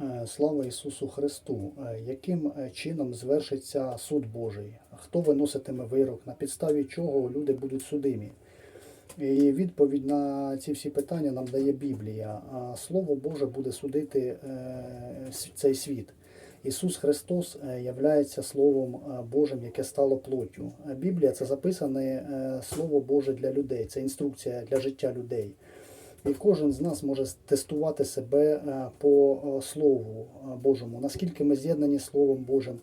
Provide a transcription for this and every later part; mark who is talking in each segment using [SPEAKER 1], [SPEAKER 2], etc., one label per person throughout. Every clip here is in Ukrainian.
[SPEAKER 1] Е, Слава Ісусу Христу! Е, Яким е, чином звершиться суд Божий? Хто виноситиме вирок? На підставі чого люди будуть судимі? І відповідь на ці всі питання нам дає Біблія. А Слово Боже буде судити цей світ. Ісус Христос являється Словом Божим, яке стало плоттю. Біблія це записане Слово Боже для людей, це інструкція для життя людей. І кожен з нас може тестувати себе е, по е, Слову е, Божому, наскільки ми з'єднані Словом Божим,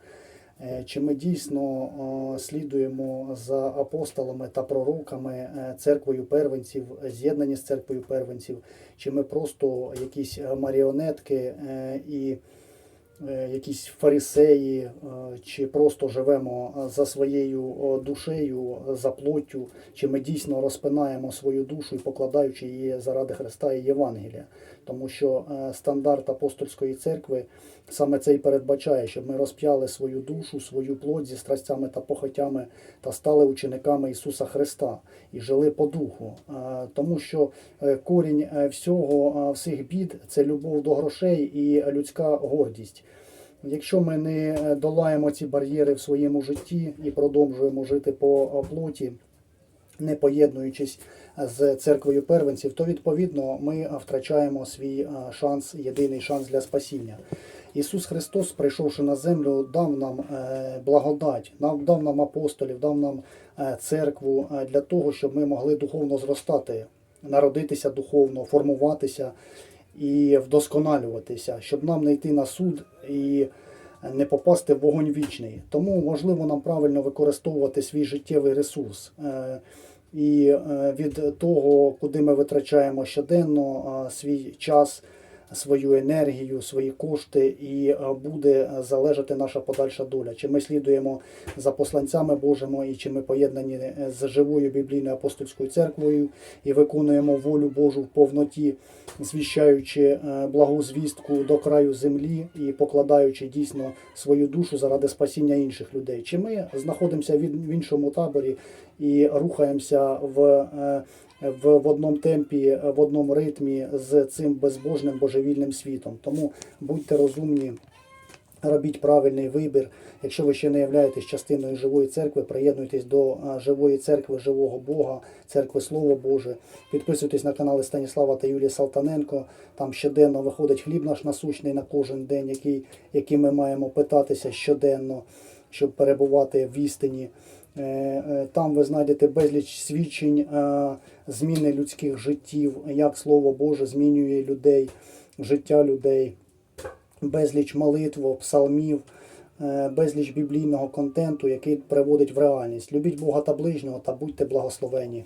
[SPEAKER 1] чи ми дійсно слідуємо за апостолами та пророками, церквою первенців, з'єднані з церквою первенців, чи ми просто якісь маріонетки і якісь фарисеї, е, чи просто живемо е, за своєю е, душею, е, за плоттю, чи ми дійсно розпинаємо свою душу і покладаючи її заради Христа і Євангелія. Тому що е, стандарт апостольської церкви саме це і передбачає, щоб ми розп'яли свою душу, свою плоть зі страстями та похотями та стали учениками Ісуса Христа і жили по духу. Е, Тому що е, корінь е, всього, е, всіх бід це любов до грошей і людська гордість. Якщо ми не е, долаємо ці бар'єри в своєму житті і продовжуємо жити по е, плоті, не поєднуючись з церквою первенців, то відповідно ми втрачаємо свій е, шанс, єдиний шанс для спасіння. Ісус Христос, прийшовши на землю, дав нам е, благодать, дав нам апостолів, дав нам е, церкву е, для того, щоб ми могли духовно зростати, народитися духовно, формуватися і вдосконалюватися, щоб нам не йти на суд і не попасти в вогонь вічний. Тому можливо нам правильно використовувати свій життєвий ресурс. Е, І е, від того, куди ми витрачаємо щоденно е, свій час, свою енергію, свої кошти, і е, буде залежати наша подальша доля. Чи ми слідуємо за посланцями Божими, і чи ми поєднані е, з живою біблійною апостольською церквою і виконуємо волю Божу в повноті, звіщаючи е, благу звістку до краю землі і покладаючи дійсно свою душу заради спасіння інших людей. Чи ми знаходимося в іншому таборі і рухаємося в, в, в одному темпі, в одному ритмі з цим безбожним божевільним світом. Тому будьте розумні. Робіть правильний вибір. Якщо ви ще не являєтесь частиною живої церкви, приєднуйтесь до живої церкви, живого Бога, церкви Слово Боже. Підписуйтесь на канали Станіслава та Юлії Салтаненко. Там щоденно виходить хліб наш насущний на кожен день, який, який ми маємо питатися щоденно, щоб перебувати в істині. Е, е, Там ви знайдете безліч свідчень е, зміни людських життів, як Слово Боже змінює людей, життя людей безліч молитв, псалмів, безліч біблійного контенту, який приводить в реальність. Любіть Бога та ближнього та будьте благословені.